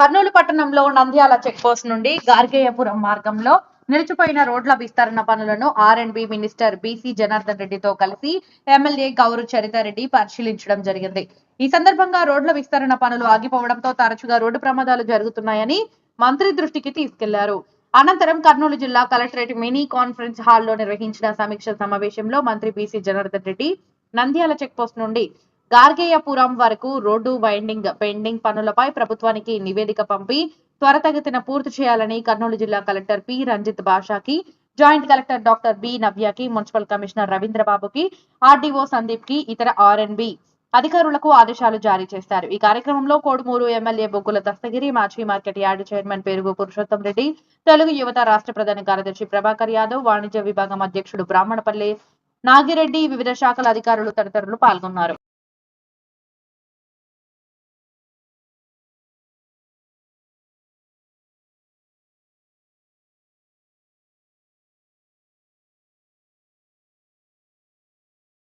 కర్నూలు పట్టణంలో Nandyal check post నుండి గార్గేయపురం మార్గంలో నిలిచిపోయిన రోడ్ల విస్తరణ పనులను R and B minister BC Janardhan రెడ్డితో కలిసి ఎమ్మెల్యే గౌరు చరితారెడ్డి పరిశీలించడం జరిగింది. ఈ సందర్భంగా రోడ్ల విస్తరణ పనులు ఆగిపోవడంతో తరచుగా రోడ్డు ప్రమాదాలు జరుగుతున్నాయని మంత్రి దృష్టికి తీసుకెళ్ళారు. అనంతరం కర్నూలు జిల్లా కలెక్టరేట్ మినీ కాన్ఫరెన్స్ హాల్లో నిర్వహించిన సమీక్ష సమావేశంలో మంత్రి బీసీ జనార్దన్ రెడ్డి నంద్యాల చెక్పోస్ట్ నుండి గార్గేయపురం వరకు రోడ్డు వైండింగ్ పెండింగ్ పనులపై ప్రభుత్వానికి నివేదిక పంపి త్వరతగతిన పూర్తి చేయాలని కర్నూలు జిల్లా కలెక్టర్ పి. రంజిత్ బాషాకి జాయింట్ కలెక్టర్ డాక్టర్ బి. నవ్యకి మున్సిపల్ కమిషనర్ రవీంద్రబాబుకి ఆర్డీఓ సందీప్కి ఇతర ఆర్ఎన్బి అధికారులకు ఆదేశాలు జారీ చేశారు. ఈ కార్యక్రమంలో కోడుమూరు ఎమ్మెల్యే బొగ్గుల దస్తగిరి మాజీ market yard chairman Perugu Purushottam Reddy Telugu యువత రాష్ట్ర ప్రధాన కార్యదర్శి ప్రభాకర్ యాదవ్ వాణిజ్య విభాగం అధ్యక్షుడు బ్రాహ్మణపల్లి నాగిరెడ్డి వివిధ శాఖల అధికారులు తదితరులు పాల్గొన్నారు.